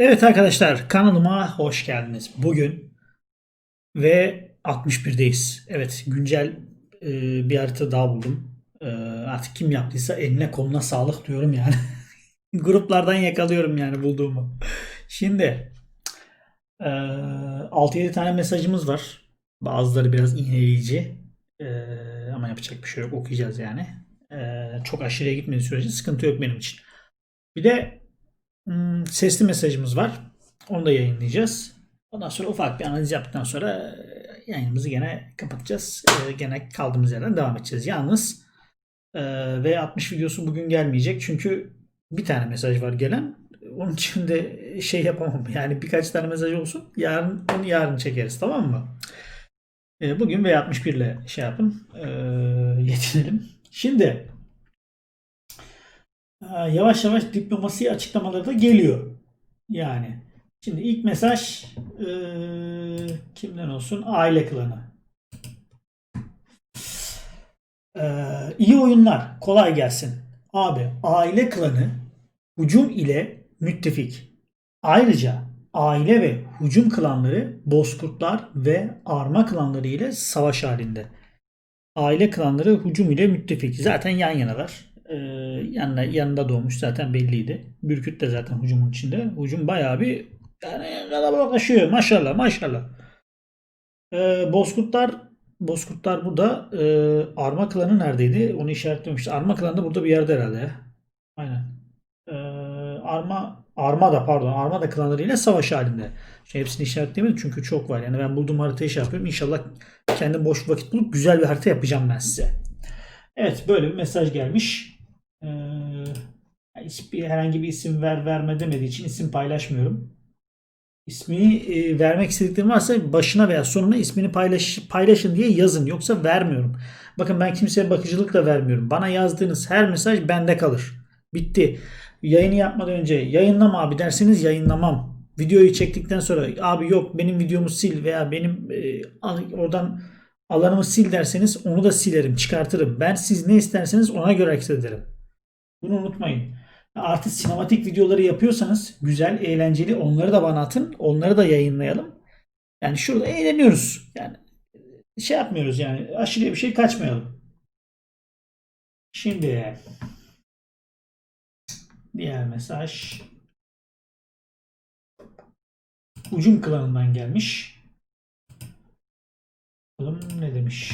Evet arkadaşlar kanalıma hoş geldiniz. Bugün ve 61'deyiz. Evet güncel e, bir harita daha buldum. E, artık kim yaptıysa eline koluna sağlık diyorum yani. Gruplardan yakalıyorum yani bulduğumu. Şimdi e, 6-7 tane mesajımız var. Bazıları biraz iğneleyici. E, ama yapacak bir şey yok okuyacağız yani. E, çok aşırıya gitmediği sürece sıkıntı yok benim için. Bir de Hmm, sesli mesajımız var. Onu da yayınlayacağız. Ondan sonra ufak bir analiz yaptıktan sonra e, yayınımızı gene kapatacağız. E, Gene kaldığımız yerden devam edeceğiz. Yalnız e, V60 videosu bugün gelmeyecek. Çünkü bir tane mesaj var gelen. Onun için de şey yapamam. Yani birkaç tane mesaj olsun. Yarın onu yarın çekeriz tamam mı? Bugün V61 ile şey yapın. Yetinelim. Şimdi yavaş yavaş diplomasi açıklamaları da geliyor. Yani şimdi ilk mesaj eee, kimden olsun? Aile klanı. Eee iyi oyunlar. Kolay gelsin. Abi aile klanı hücum ile müttefik. Ayrıca aile ve hücum klanları bozkurtlar ve arma klanları ile savaş halinde. Aile klanları hücum ile müttefik. Zaten yan yanalar. Yanına, yanında doğmuş zaten belliydi. Bürküt de zaten hücumun içinde. Hücum bayağı bir yani kalabalıklaşıyor. Maşallah maşallah. Ee, Bozkurtlar Bozkurtlar burada. Ee, Arma klanı neredeydi? Onu işaretlemişti. Arma klanı da burada bir yerde herhalde. Aynen. Ee, Arma Arma da pardon Arma da klanlarıyla savaş halinde. Şimdi hepsini işaretleyemedim çünkü çok var. Yani ben bulduğum haritayı şey yapıyorum. İnşallah kendim boş vakit bulup güzel bir harita yapacağım ben size. Evet böyle bir mesaj gelmiş. Ee, hiçbir herhangi bir isim ver verme demediği için isim paylaşmıyorum. İsmini e, vermek istediklerim varsa başına veya sonuna ismini paylaş, paylaşın diye yazın. Yoksa vermiyorum. Bakın ben kimseye bakıcılıkla vermiyorum. Bana yazdığınız her mesaj bende kalır. Bitti. Yayını yapmadan önce yayınlama abi derseniz yayınlamam. Videoyu çektikten sonra abi yok benim videomu sil veya benim e, oradan alanımı sil derseniz onu da silerim, çıkartırım. Ben siz ne isterseniz ona göre hareket ederim. Bunu unutmayın. Artı sinematik videoları yapıyorsanız güzel, eğlenceli onları da bana atın. Onları da yayınlayalım. Yani şurada eğleniyoruz. Yani şey yapmıyoruz yani aşırıya bir şey kaçmayalım. Şimdi diğer mesaj Ucum klanından gelmiş. Bakalım ne demiş.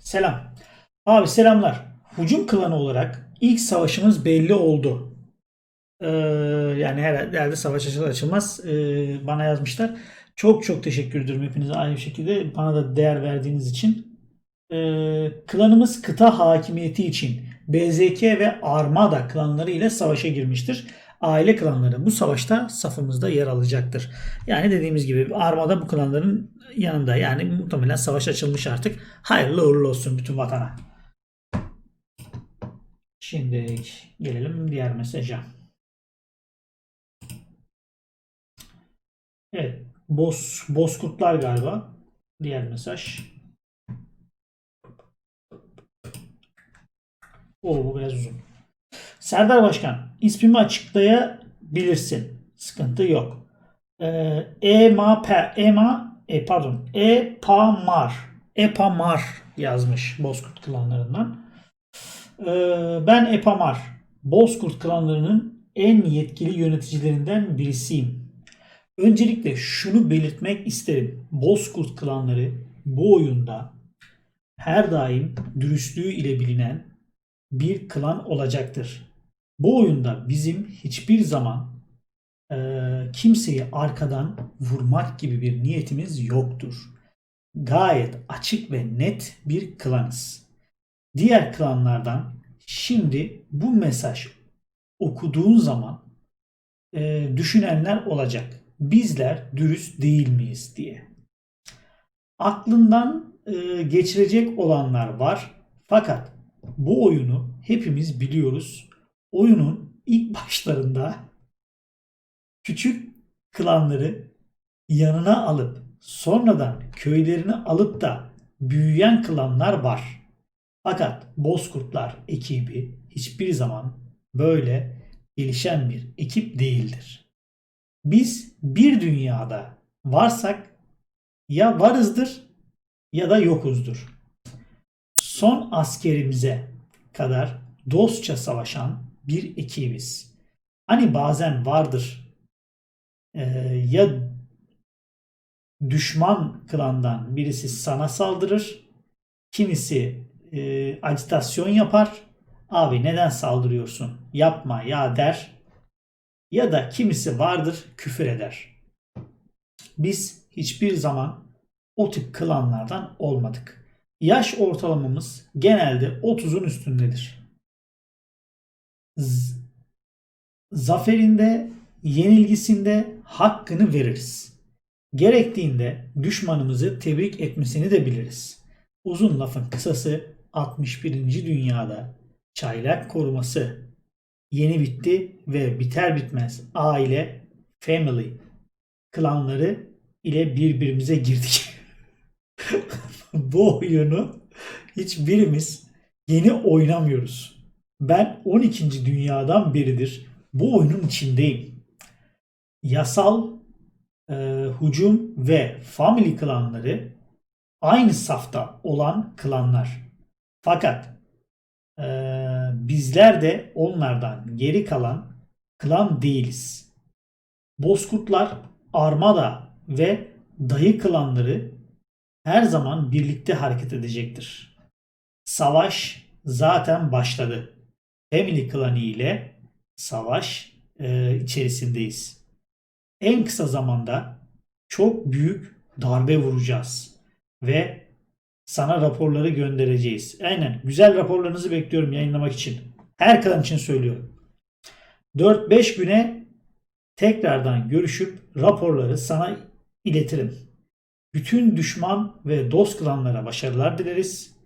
Selam. Abi selamlar. Hucum klanı olarak ilk savaşımız belli oldu. Ee, yani herhalde, savaş açılmaz ee, bana yazmışlar. Çok çok teşekkür ederim hepinize aynı şekilde bana da değer verdiğiniz için. Ee, klanımız kıta hakimiyeti için BZK ve Armada klanları ile savaşa girmiştir. Aile klanları bu savaşta safımızda yer alacaktır. Yani dediğimiz gibi Armada bu klanların yanında. Yani muhtemelen savaş açılmış artık. Hayırlı uğurlu olsun bütün vatana. Şimdi gelelim diğer mesaja. Evet. Boz, Bozkurtlar galiba. Diğer mesaj. Oo bu biraz uzun. Serdar Başkan, ismimi açıklayabilirsin. Sıkıntı yok. Ee, Ema P Ema e, pardon Epamar Epamar yazmış Bozkurt klanlarından. Ee, ben Epamar Bozkurt klanlarının en yetkili yöneticilerinden birisiyim. Öncelikle şunu belirtmek isterim. Bozkurt klanları bu oyunda her daim dürüstlüğü ile bilinen bir klan olacaktır. Bu oyunda bizim hiçbir zaman e, kimseyi arkadan vurmak gibi bir niyetimiz yoktur. Gayet açık ve net bir klanız. Diğer klanlardan şimdi bu mesaj okuduğun zaman e, düşünenler olacak. Bizler dürüst değil miyiz diye. Aklından e, geçirecek olanlar var. Fakat bu oyunu hepimiz biliyoruz. Oyunun ilk başlarında küçük klanları yanına alıp sonradan köylerini alıp da büyüyen klanlar var. Fakat Bozkurtlar ekibi hiçbir zaman böyle gelişen bir ekip değildir. Biz bir dünyada varsak ya varızdır ya da yokuzdur. Son askerimize kadar dostça savaşan bir ekibiz. Hani bazen vardır e, ya düşman klandan birisi sana saldırır, kimisi e, acitasyon yapar. Abi neden saldırıyorsun? Yapma ya der. Ya da kimisi vardır küfür eder. Biz hiçbir zaman o tip klanlardan olmadık. Yaş ortalamamız genelde 30'un üstündedir. Z- zaferinde, yenilgisinde hakkını veririz. Gerektiğinde düşmanımızı tebrik etmesini de biliriz. Uzun lafın kısası 61. dünyada çaylak koruması yeni bitti ve biter bitmez aile, family, klanları ile birbirimize girdik. Bu oyunu hiçbirimiz yeni oynamıyoruz. Ben 12. dünyadan beridir bu oyunun içindeyim. Yasal e, hücum ve family klanları aynı safta olan klanlar. Fakat e, bizler de onlardan geri kalan klan değiliz. Bozkurtlar, Armada ve Dayı klanları her zaman birlikte hareket edecektir. Savaş zaten başladı. Family klanı ile savaş e, içerisindeyiz. En kısa zamanda çok büyük darbe vuracağız ve sana raporları göndereceğiz. Aynen. Güzel raporlarınızı bekliyorum yayınlamak için. Her klan için söylüyorum. 4-5 güne tekrardan görüşüp raporları sana iletirim. Bütün düşman ve dost klanlara başarılar dileriz.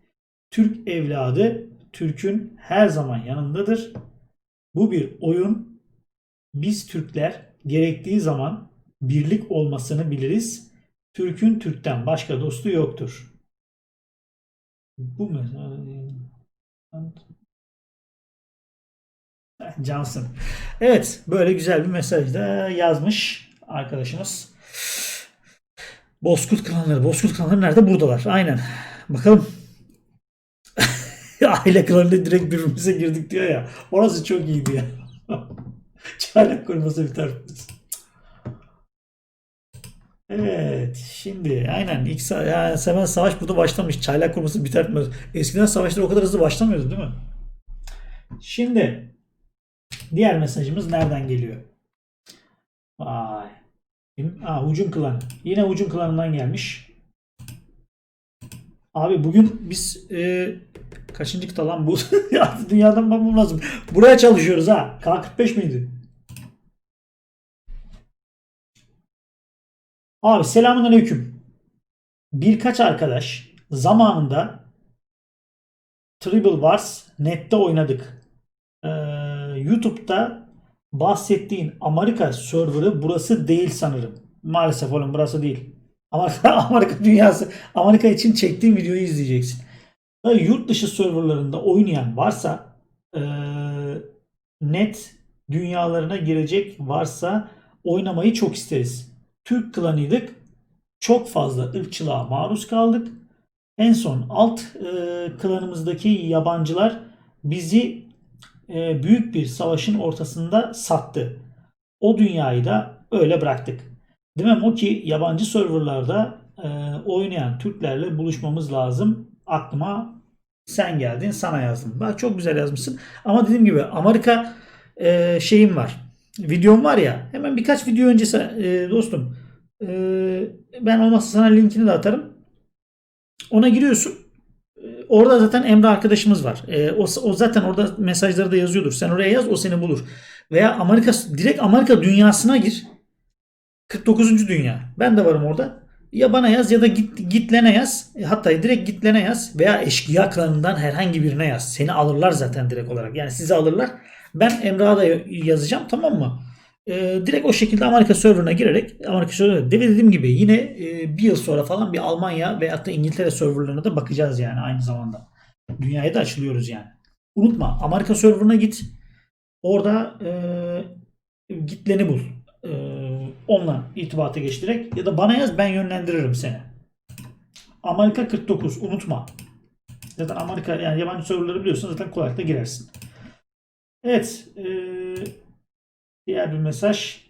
Türk evladı Türk'ün her zaman yanındadır. Bu bir oyun. Biz Türkler gerektiği zaman birlik olmasını biliriz. Türk'ün Türk'ten başka dostu yoktur. Bu mesela Cansın. Evet böyle güzel bir mesaj da yazmış arkadaşımız. Bozkurt klanları. Bozkurt klanları nerede? Buradalar. Aynen. Bakalım. Aile klanıyla direkt birbirimize girdik diyor ya. Orası çok iyiydi ya. Çaylak koruması biter. Evet. Şimdi aynen ilk yani hemen savaş burada başlamış. Çaylak koruması biter mi? Eskiden savaşlar o kadar hızlı başlamıyordu değil mi? Şimdi diğer mesajımız nereden geliyor? Vay. Aa, Ucun klanı. Yine Ucun klanından gelmiş. Abi bugün biz e, kaçıncı kıta lan bu? ya dünyadan bakmam lazım. Buraya çalışıyoruz ha. K45 miydi? Abi selamun aleyküm. Birkaç arkadaş zamanında Tribal Wars nette oynadık. Ee, YouTube'da bahsettiğin Amerika serverı burası değil sanırım. Maalesef oğlum burası değil. Amerika, Amerika dünyası. Amerika için çektiğim videoyu izleyeceksin. Da yurt dışı serverlarında oynayan varsa e, net dünyalarına girecek varsa oynamayı çok isteriz. Türk klanıydık. Çok fazla ırkçılığa maruz kaldık. En son alt e, klanımızdaki yabancılar bizi e, büyük bir savaşın ortasında sattı. O dünyayı da öyle bıraktık. Demem o ki yabancı serverlarda e, oynayan Türklerle buluşmamız lazım. Aklıma sen geldin sana yazdım. Bak çok güzel yazmışsın. Ama dediğim gibi Amerika e, şeyim var. Videom var ya hemen birkaç video öncesi e, dostum e, ben olmazsa sana linkini de atarım. Ona giriyorsun. E, Orada zaten Emre arkadaşımız var. E, o, o zaten orada mesajları da yazıyordur. Sen oraya yaz o seni bulur. Veya Amerika direkt Amerika dünyasına gir. 49. dünya. Ben de varım orada. Ya bana yaz ya da git gitlene yaz. E, Hatta direkt gitlene yaz veya eşkıya klanından herhangi birine yaz. Seni alırlar zaten direkt olarak. Yani sizi alırlar. Ben Emrah'a yazacağım tamam mı? Ee, direkt o şekilde Amerika serverına girerek Amerika serverına dediğim gibi yine e, bir yıl sonra falan bir Almanya veyahut da İngiltere serverlarına da bakacağız yani aynı zamanda. Dünyaya da açılıyoruz yani. Unutma Amerika serverına git. Orada e, gitleni bul. E, Onunla irtibata geç direkt. Ya da bana yaz ben yönlendiririm seni. Amerika 49 unutma. Zaten Amerika yani yabancı serverları biliyorsun zaten kolaylıkla girersin. Evet. eee, diğer bir mesaj.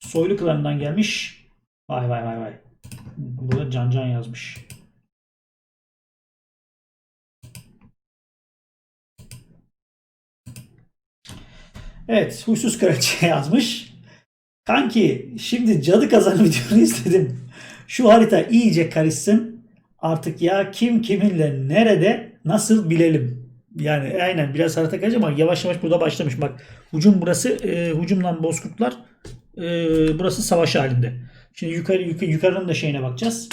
Soylu klanından gelmiş. Vay vay vay vay. Burada Can Can yazmış. Evet, huysuz kraliçe yazmış. Kanki şimdi cadı kazanı videonu izledim. Şu harita iyice karışsın. Artık ya kim kiminle nerede nasıl bilelim. Yani aynen biraz harita karışacak ama yavaş yavaş burada başlamış. Bak hücum burası e, hücumdan bozkurtlar e, burası savaş halinde. Şimdi yukarı, yukarı yukarının da şeyine bakacağız.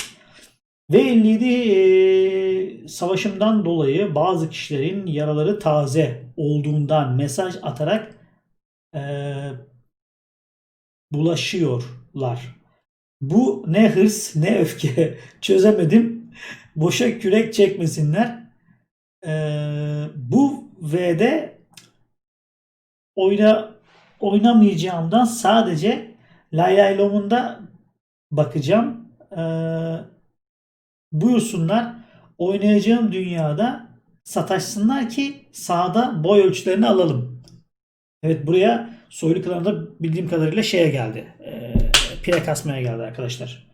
V57 e, savaşımdan dolayı bazı kişilerin yaraları taze olduğundan mesaj atarak e, bulaşıyorlar. Bu ne hırs ne öfke çözemedim. Boşa kürek çekmesinler. E, bu V'de oyna oynamayacağımdan sadece Laylaylom'unda bakacağım. E, buyursunlar oynayacağım dünyada sataşsınlar ki sahada boy ölçülerini alalım. Evet buraya soylu klanında bildiğim kadarıyla şeye geldi. E, pire kasmaya geldi arkadaşlar.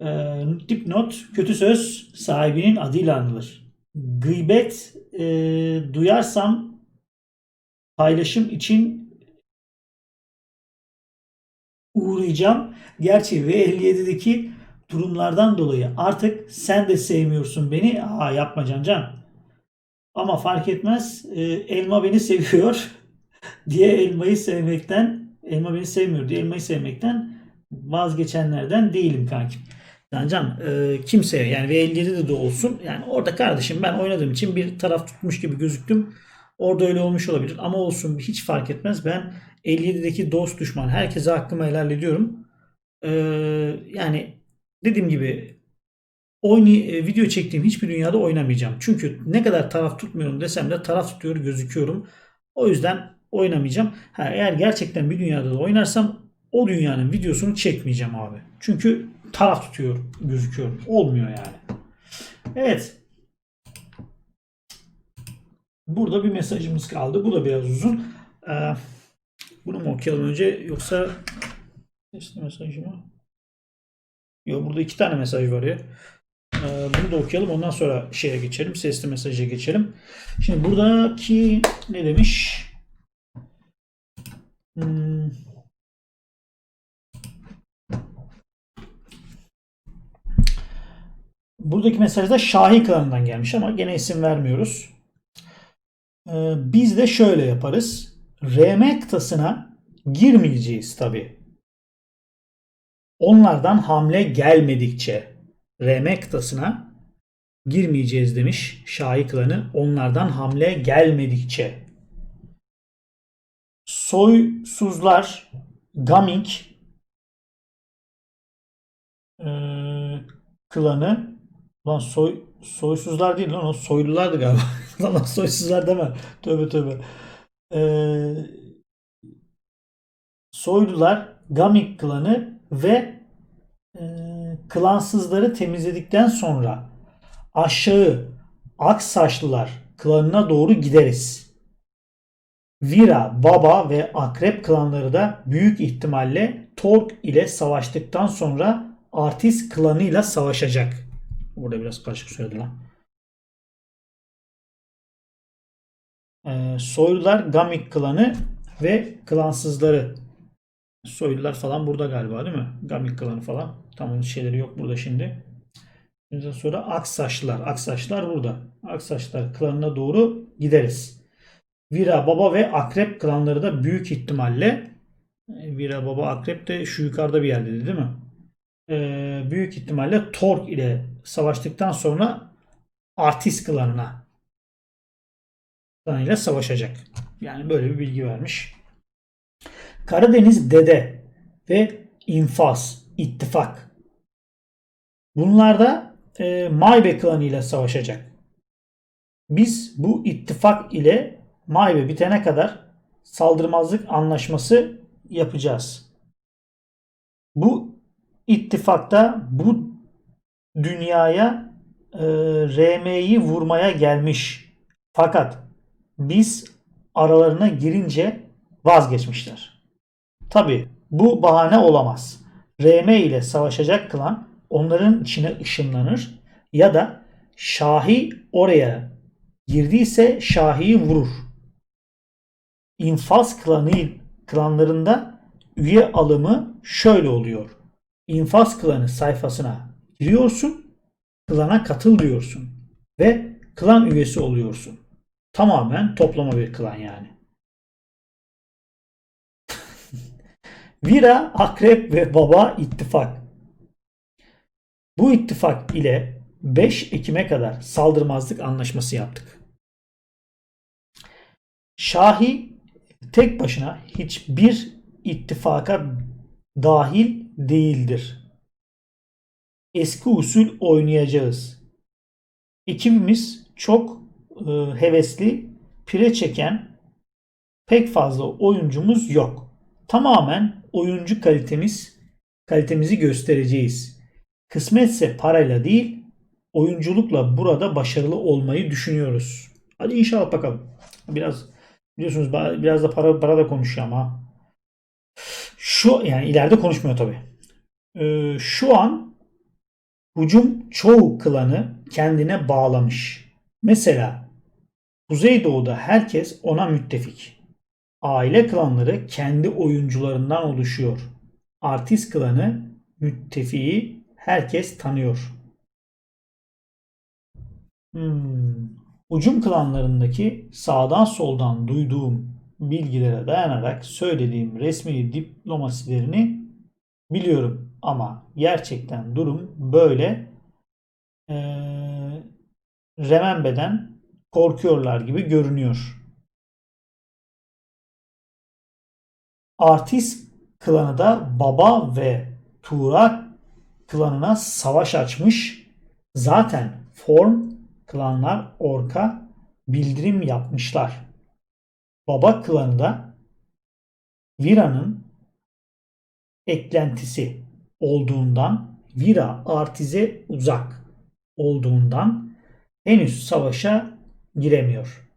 E, dipnot kötü söz sahibinin adıyla anılır. Gıybet e, duyarsam paylaşım için uğrayacağım. Gerçi V57'deki durumlardan dolayı artık sen de sevmiyorsun beni. Aa yapma Can Can. Ama fark etmez. e, elma beni seviyor diye elmayı sevmekten elma beni sevmiyor diye elmayı sevmekten vazgeçenlerden değilim kankim. Can Can e, kimse yani V57'de de olsun yani orada kardeşim ben oynadığım için bir taraf tutmuş gibi gözüktüm. Orada öyle olmuş olabilir ama olsun hiç fark etmez. Ben 57'deki dost düşman herkese hakkımı helal ediyorum. Ee, yani dediğim gibi oynay e, video çektiğim hiçbir dünyada oynamayacağım. Çünkü ne kadar taraf tutmuyorum desem de taraf tutuyor gözüküyorum. O yüzden oynamayacağım. Ha, eğer gerçekten bir dünyada da oynarsam o dünyanın videosunu çekmeyeceğim abi. Çünkü taraf tutuyor gözüküyorum. Olmuyor yani. Evet. Burada bir mesajımız kaldı. Bu da biraz uzun. Ee, bunu mu okuyalım önce yoksa işte mesajı mı? Yok burada iki tane mesaj var ya. Ee, bunu da okuyalım. Ondan sonra şeye geçelim. Sesli mesaja geçelim. Şimdi buradaki ne demiş? Hmm. Buradaki mesaj da Şahi klanından gelmiş ama gene isim vermiyoruz. Ee, biz de şöyle yaparız. RM kıtasına girmeyeceğiz tabi. Onlardan hamle gelmedikçe RM kıtasına girmeyeceğiz demiş Şahi klanı. Onlardan hamle gelmedikçe. Soysuzlar Gaming e, klanı lan soy soysuzlar değil lan o soylulardı galiba. lan soysuzlar deme. Tövbe tövbe. Ee, soylular Gaming klanı ve e, klansızları temizledikten sonra aşağı Aksaçlılar klanına doğru gideriz. Vira, Baba ve Akrep klanları da büyük ihtimalle Tork ile savaştıktan sonra Artis klanıyla savaşacak. Burada biraz karışık söyledi lan. Ee, soylular Gamik klanı ve klansızları. Soylular falan burada galiba değil mi? Gamik klanı falan. Tam onun şeyleri yok burada şimdi. Ondan sonra Aksaçlılar. Aksaçlılar burada. Aksaçlılar klanına doğru gideriz. Vira, Baba ve Akrep klanları da büyük ihtimalle Vira, Baba, Akrep de şu yukarıda bir yerde değil mi? Ee, büyük ihtimalle Tork ile savaştıktan sonra Artis klanına klanıyla savaşacak. Yani böyle bir bilgi vermiş. Karadeniz Dede ve İnfaz, İttifak. Bunlar da e, Maybe klanı ile savaşacak. Biz bu ittifak ile Maybe bitene kadar saldırmazlık anlaşması yapacağız. Bu ittifakta bu dünyaya e, RM'yi vurmaya gelmiş. Fakat biz aralarına girince vazgeçmişler. Tabi bu bahane olamaz. RM ile savaşacak klan onların içine ışınlanır ya da Şahi oraya girdiyse Şahi'yi vurur. İnfaz klanı klanlarında üye alımı şöyle oluyor. İnfaz klanı sayfasına giriyorsun, klana katıl diyorsun ve klan üyesi oluyorsun. Tamamen toplama bir klan yani. Vira, Akrep ve Baba ittifak. Bu ittifak ile 5 Ekim'e kadar saldırmazlık anlaşması yaptık. Şahi tek başına hiçbir ittifaka dahil değildir. Eski usul oynayacağız. Ekibimiz çok e, hevesli, pire çeken pek fazla oyuncumuz yok. Tamamen oyuncu kalitemiz kalitemizi göstereceğiz. Kısmetse parayla değil, oyunculukla burada başarılı olmayı düşünüyoruz. Hadi inşallah bakalım. Biraz biliyorsunuz biraz da para para da konuşuyor ama şu yani ileride konuşmuyor tabi. Ee, şu an hücum çoğu klanı kendine bağlamış. Mesela Kuzeydoğu'da herkes ona müttefik. Aile klanları kendi oyuncularından oluşuyor. Artist klanı müttefiği herkes tanıyor. Hmm. Ucum klanlarındaki sağdan soldan duyduğum bilgilere dayanarak söylediğim resmi diplomasilerini biliyorum. Ama gerçekten durum böyle ee, Remembe'den korkuyorlar gibi görünüyor. Artist klanı da Baba ve Tuğra klanına savaş açmış. Zaten Form klanlar Ork'a bildirim yapmışlar. Baba klanı da Vira'nın eklentisi olduğundan Vira artize uzak olduğundan henüz savaşa giremiyor.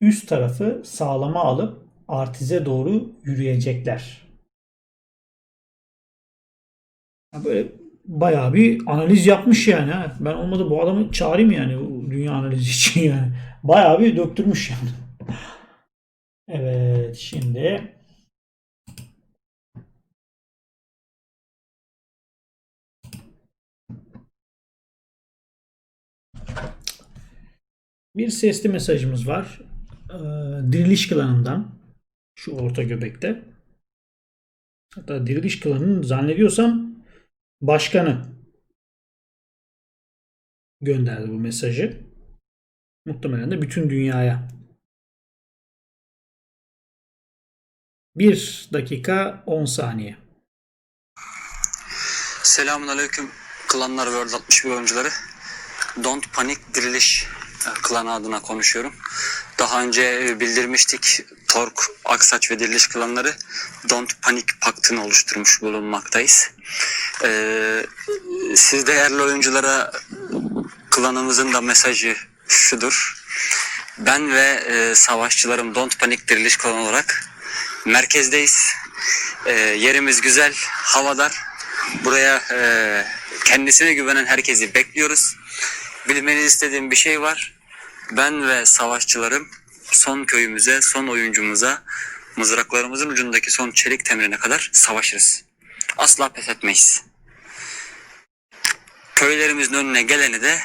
Üst tarafı sağlama alıp artize doğru yürüyecekler. Böyle bayağı bir analiz yapmış yani. Ben olmadı bu adamı çağırayım yani dünya analizi için yani. Bayağı bir döktürmüş yani. Evet şimdi bir sesli mesajımız var. Ee, diriliş klanından şu orta göbekte. Hatta diriliş klanının zannediyorsam başkanı gönderdi bu mesajı. Muhtemelen de bütün dünyaya. 1 dakika 10 saniye. Selamun Aleyküm Klanlar World 61 oyuncuları. Don't Panic Diriliş e, klanı adına konuşuyorum. Daha önce bildirmiştik Tork, Aksaç ve Diriliş klanları Don't Panic paktını oluşturmuş bulunmaktayız. Ee, siz değerli oyunculara klanımızın da mesajı şudur. Ben ve e, savaşçılarım Don't Panic Diriliş klanı olarak merkezdeyiz. E, yerimiz güzel, havadar. Buraya e, kendisine güvenen herkesi bekliyoruz. Bilmenizi istediğim bir şey var. Ben ve savaşçılarım son köyümüze, son oyuncumuza, mızraklarımızın ucundaki son çelik temirine kadar savaşırız. Asla pes etmeyiz. Köylerimizin önüne geleni de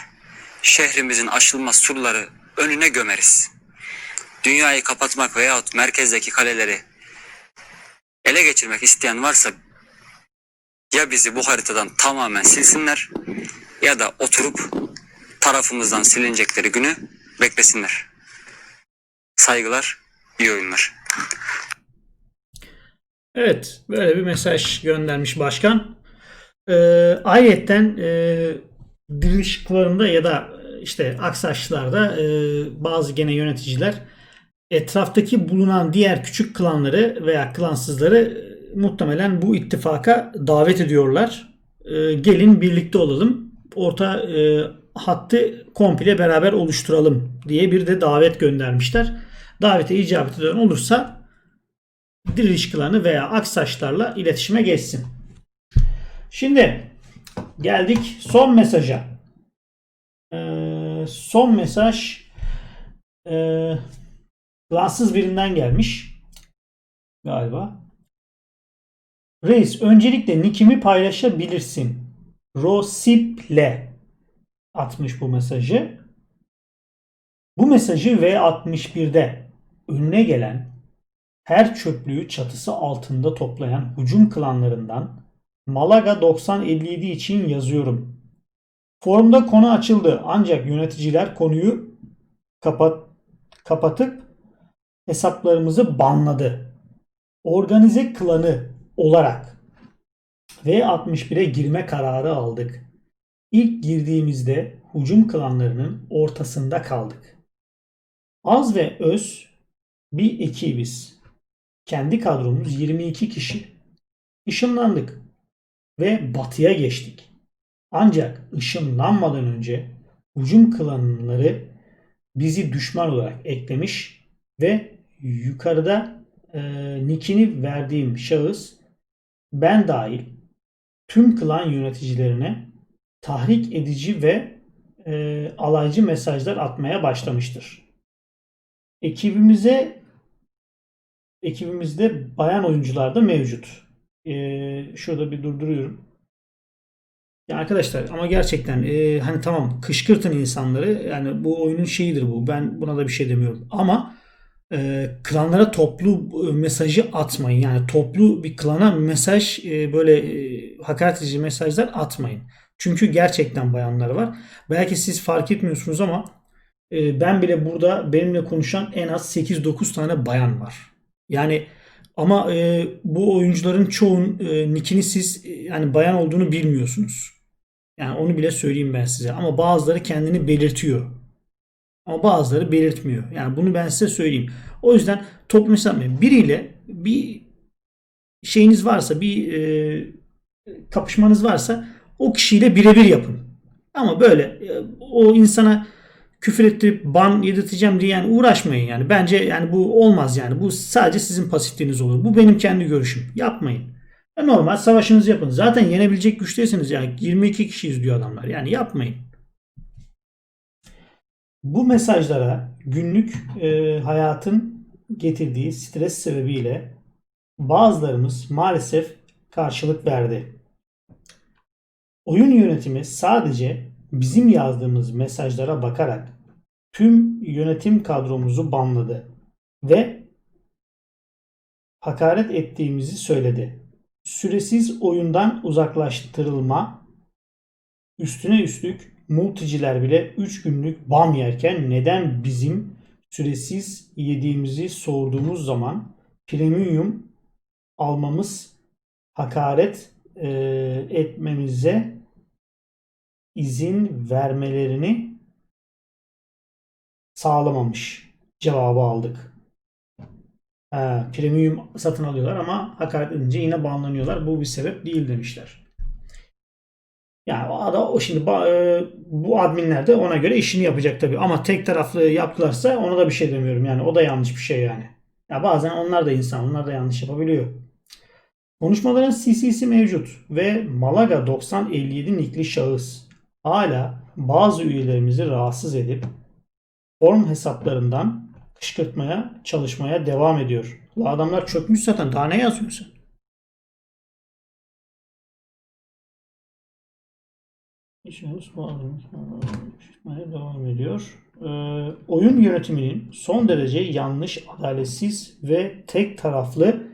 şehrimizin aşılmaz surları önüne gömeriz. Dünyayı kapatmak veyahut merkezdeki kaleleri ele geçirmek isteyen varsa ya bizi bu haritadan tamamen silsinler ya da oturup tarafımızdan silinecekleri günü beklesinler. Saygılar, iyi oyunlar. Evet, böyle bir mesaj göndermiş başkan. Ee, ayetten e, diriliş ya da işte Aksaçlılar'da e, bazı gene yöneticiler etraftaki bulunan diğer küçük klanları veya klansızları muhtemelen bu ittifaka davet ediyorlar. E, gelin birlikte olalım. Orta e, hattı komple beraber oluşturalım diye bir de davet göndermişler. Davete icabet eden olursa Diriliş Klanı veya Aksaçlarla iletişime geçsin. Şimdi geldik son mesaja. Ee, son mesaj e, Klansız birinden gelmiş. Galiba. Reis öncelikle nickimi paylaşabilirsin. Rosiple atmış bu mesajı. Bu mesajı V61'de önüne gelen her çöplüğü çatısı altında toplayan hücum klanlarından Malaga 9057 için yazıyorum. Forumda konu açıldı ancak yöneticiler konuyu kapat kapatıp hesaplarımızı banladı. Organize klanı olarak V61'e girme kararı aldık. İlk girdiğimizde hücum klanlarının ortasında kaldık. Az ve öz bir ekibiz. Kendi kadromuz 22 kişi. Işınlandık ve batıya geçtik. Ancak ışınlanmadan önce hücum klanları bizi düşman olarak eklemiş ve yukarıda e, nickini verdiğim şahıs ben dahil tüm klan yöneticilerine tahrik edici ve e, alaycı mesajlar atmaya başlamıştır. Ekibimize ekibimizde bayan oyuncular da mevcut. E, şurada bir durduruyorum. Ya arkadaşlar ama gerçekten e, hani tamam kışkırtın insanları yani bu oyunun şeyidir bu ben buna da bir şey demiyorum ama e, klanlara toplu e, mesajı atmayın yani toplu bir klana mesaj e, böyle e, hakaret edici mesajlar atmayın çünkü gerçekten bayanlar var belki siz fark etmiyorsunuz ama e, ben bile burada benimle konuşan en az 8-9 tane bayan var yani ama e, bu oyuncuların çoğun e, nickini siz e, yani bayan olduğunu bilmiyorsunuz. Yani onu bile söyleyeyim ben size. Ama bazıları kendini belirtiyor. Ama bazıları belirtmiyor. Yani bunu ben size söyleyeyim. O yüzden toplu mesaj biriyle bir şeyiniz varsa bir e, kapışmanız varsa o kişiyle birebir yapın. Ama böyle e, o insana küfür ettirip ban yedirteceğim diye yani uğraşmayın yani. Bence yani bu olmaz yani. Bu sadece sizin pasifliğiniz olur. Bu benim kendi görüşüm. Yapmayın. Ya Normal savaşınızı yapın. Zaten yenebilecek güçteyseniz yani 22 kişiyiz diyor adamlar. Yani yapmayın. Bu mesajlara günlük e, hayatın getirdiği stres sebebiyle bazılarımız maalesef karşılık verdi. Oyun yönetimi sadece bizim yazdığımız mesajlara bakarak tüm yönetim kadromuzu banladı ve hakaret ettiğimizi söyledi. Süresiz oyundan uzaklaştırılma üstüne üstlük multiciler bile 3 günlük bam yerken neden bizim süresiz yediğimizi sorduğumuz zaman premium almamız hakaret e, etmemize izin vermelerini sağlamamış cevabı aldık. Ee, premium satın alıyorlar ama hakaret edince yine banlanıyorlar. Bu bir sebep değil demişler. Yani o, da, o şimdi e, bu adminler de ona göre işini yapacak tabii. Ama tek taraflı yaptılarsa ona da bir şey demiyorum. Yani o da yanlış bir şey yani. Ya bazen onlar da insan, onlar da yanlış yapabiliyor. Konuşmaların CC'si mevcut ve Malaga 9057 nikli şahıs hala bazı üyelerimizi rahatsız edip form hesaplarından kışkırtmaya çalışmaya devam ediyor. La adamlar çökmüş zaten daha ne yazıyorsun? İşimiz kışkırtmaya devam ediyor. Ee, oyun yönetiminin son derece yanlış, adaletsiz ve tek taraflı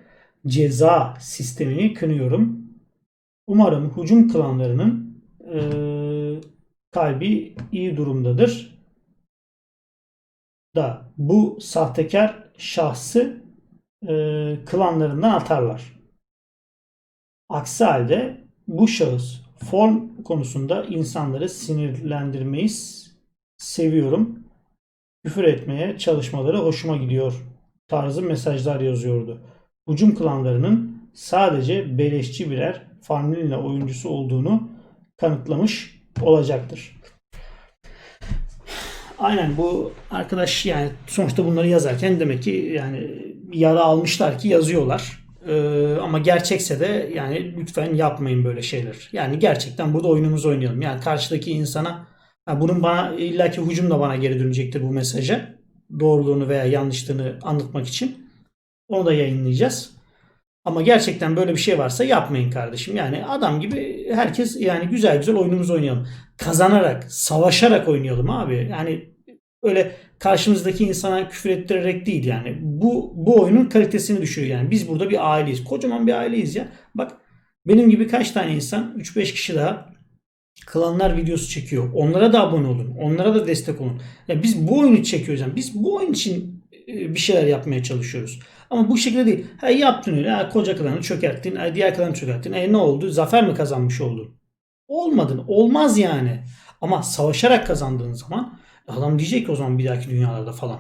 ceza sistemini kınıyorum. Umarım hücum klanlarının e, kalbi iyi durumdadır. Da bu sahtekar şahsı e, klanlarından atarlar. Aksi halde bu şahıs form konusunda insanları sinirlendirmeyi seviyorum. Küfür etmeye çalışmaları hoşuma gidiyor tarzı mesajlar yazıyordu. Hücum klanlarının sadece beleşçi birer Farmville oyuncusu olduğunu kanıtlamış olacaktır. Aynen bu arkadaş yani sonuçta bunları yazarken demek ki yani yara almışlar ki yazıyorlar. Ee, ama gerçekse de yani lütfen yapmayın böyle şeyler. Yani gerçekten burada oyunumuzu oynayalım. Yani karşıdaki insana ha bunun bana illaki hücum da bana geri dönecektir bu mesaja. Doğruluğunu veya yanlışlığını anlatmak için. Onu da yayınlayacağız. Ama gerçekten böyle bir şey varsa yapmayın kardeşim. Yani adam gibi herkes yani güzel güzel oyunumuzu oynayalım. Kazanarak, savaşarak oynayalım abi. Yani öyle karşımızdaki insana küfür ettirerek değil yani. Bu bu oyunun kalitesini düşürüyor yani. Biz burada bir aileyiz. Kocaman bir aileyiz ya. Bak benim gibi kaç tane insan 3-5 kişi daha klanlar videosu çekiyor. Onlara da abone olun. Onlara da destek olun. Ya biz bu oyunu çekiyoruz yani. Biz bu oyun için e, bir şeyler yapmaya çalışıyoruz. Ama bu şekilde değil. Ha yaptın öyle. Ha, koca klanı çökerttin. Ha, diğer klanı çökerttin. E ne oldu? Zafer mi kazanmış oldun? Olmadın. Olmaz yani. Ama savaşarak kazandığın zaman adam diyecek ki o zaman bir dahaki dünyalarda falan.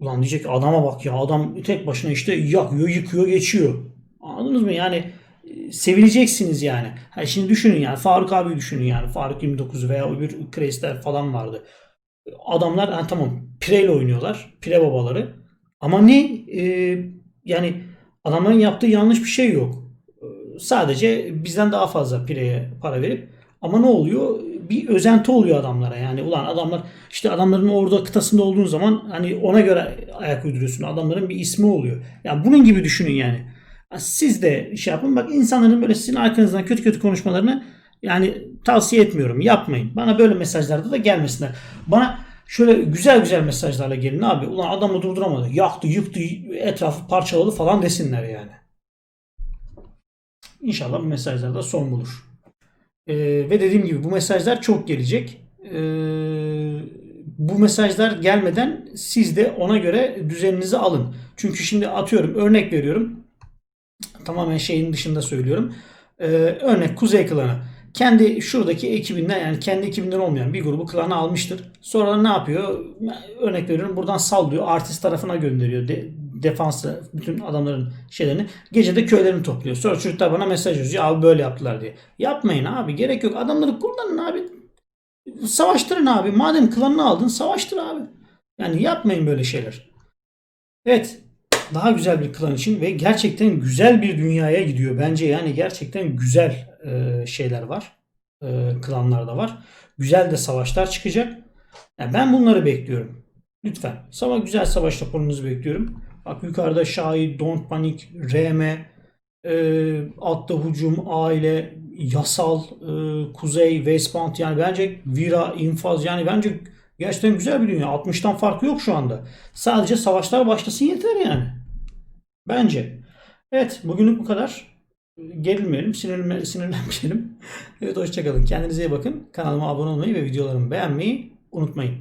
Ulan diyecek adama bak ya adam tek başına işte yakıyor, yıkıyor, geçiyor. Anladınız mı? Yani e, sevileceksiniz yani. Ha şimdi düşünün yani Faruk abi düşünün yani. Faruk 29 veya öbür Kreisler falan vardı. Adamlar ha, tamam pireyle oynuyorlar. Pire babaları. Ama ne? Ee, yani adamların yaptığı yanlış bir şey yok. Sadece bizden daha fazla pireye para verip ama ne oluyor? Bir özenti oluyor adamlara. Yani ulan adamlar işte adamların orada kıtasında olduğun zaman hani ona göre ayak uyduruyorsun. Adamların bir ismi oluyor. Yani bunun gibi düşünün yani. Ya Siz de şey yapın. Bak insanların böyle sizin arkanızdan kötü kötü konuşmalarını yani tavsiye etmiyorum. Yapmayın. Bana böyle mesajlarda da gelmesinler. Bana şöyle güzel güzel mesajlarla gelin abi. Ulan adamı durduramadı. Yaktı, yıktı, etrafı parçaladı falan desinler yani. İnşallah bu mesajlar da son bulur. Ee, ve dediğim gibi bu mesajlar çok gelecek. Ee, bu mesajlar gelmeden siz de ona göre düzeninizi alın. Çünkü şimdi atıyorum örnek veriyorum. Tamamen şeyin dışında söylüyorum. Ee, örnek Kuzey Klanı. Kendi şuradaki ekibinden yani kendi ekibinden olmayan bir grubu klana almıştır. Sonra ne yapıyor? Örnek veriyorum buradan sallıyor. Artist tarafına gönderiyor. De, defansı bütün adamların şeylerini. Gece de köylerini topluyor. Sonra çocuklar bana mesaj yazıyor. Abi böyle yaptılar diye. Yapmayın abi. Gerek yok. Adamları kullanın abi. Savaştırın abi. Madem klanını aldın savaştır abi. Yani yapmayın böyle şeyler. Evet. Daha güzel bir klan için ve gerçekten güzel bir dünyaya gidiyor. Bence yani gerçekten güzel e, şeyler var. E, klanlarda var. Güzel de savaşlar çıkacak. Yani ben bunları bekliyorum. Lütfen. Savaş güzel savaş raporunuzu bekliyorum. Bak yukarıda Şahi, Don't Panic, RM, e, Atta Hücum, Aile, Yasal, e, Kuzey, Westbound yani bence Vira, İnfaz yani bence gerçekten güzel bir dünya. 60'tan farkı yok şu anda. Sadece savaşlar başlasın yeter yani. Bence. Evet bugünlük bu kadar. Gerilmeyelim, sinirlenme, sinirlenmeyelim. Evet hoşçakalın. Kendinize iyi bakın. Kanalıma abone olmayı ve videolarımı beğenmeyi unutmayın.